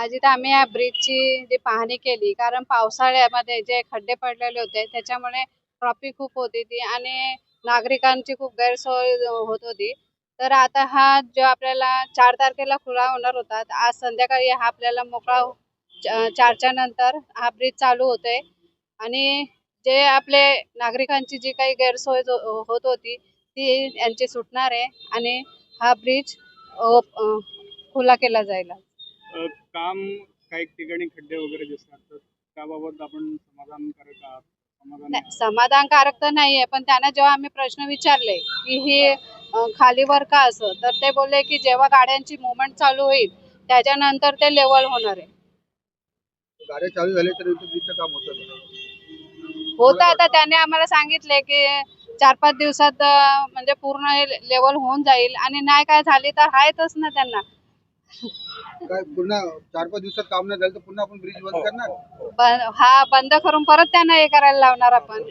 आज इथं आम्ही या ब्रिजची जी पाहणी केली कारण पावसाळ्यामध्ये जे खड्डे पडलेले होते त्याच्यामुळे ट्रॉफिक खूप होती ती आणि नागरिकांची खूप गैरसोय होत होती. तर आता हा जो आपल्याला चार तारखेला खुला होणार होता आज संध्याकाळी हा आपल्याला मोकळा हो, चारच्या नंतर हा ब्रिज चालू होतोय. आणि जे आपले नागरिकांची जी काही गैरसोय होत होती ती यांची सुटणार आहे आणि हा ब्रिज खुला केला जाईल काम काही ठिकाणी खड्डे वगैरे दिसतात तर त्याबाबत आपण समाधानकारक आहात? नाही, समाधानकारक तर नाहीये पण त्यांना जेव्हा आम्ही प्रश्न विचारले की ही खालीवर का असं तर ते बोलले की जेव्हा गाड्यांची मुवमेंट चालू होईल त्याच्यानंतर ते लेवल होणार आहे. गाड्या चालू झाल्या तर काम होतं? होत आता त्याने आम्हाला सांगितले की चार पाच दिवसात म्हणजे पूर्ण हे लेवल होऊन जाईल आणि नाही काय झाली तर आहेतच ना त्यांना. काय पुन्हा चार पाच दिवसात काम नाही झालं तर पुन्हा आपण ब्रिज बंद करणार? ब- हा बंद करून परत त्यांना हे करायला लावणार आपण.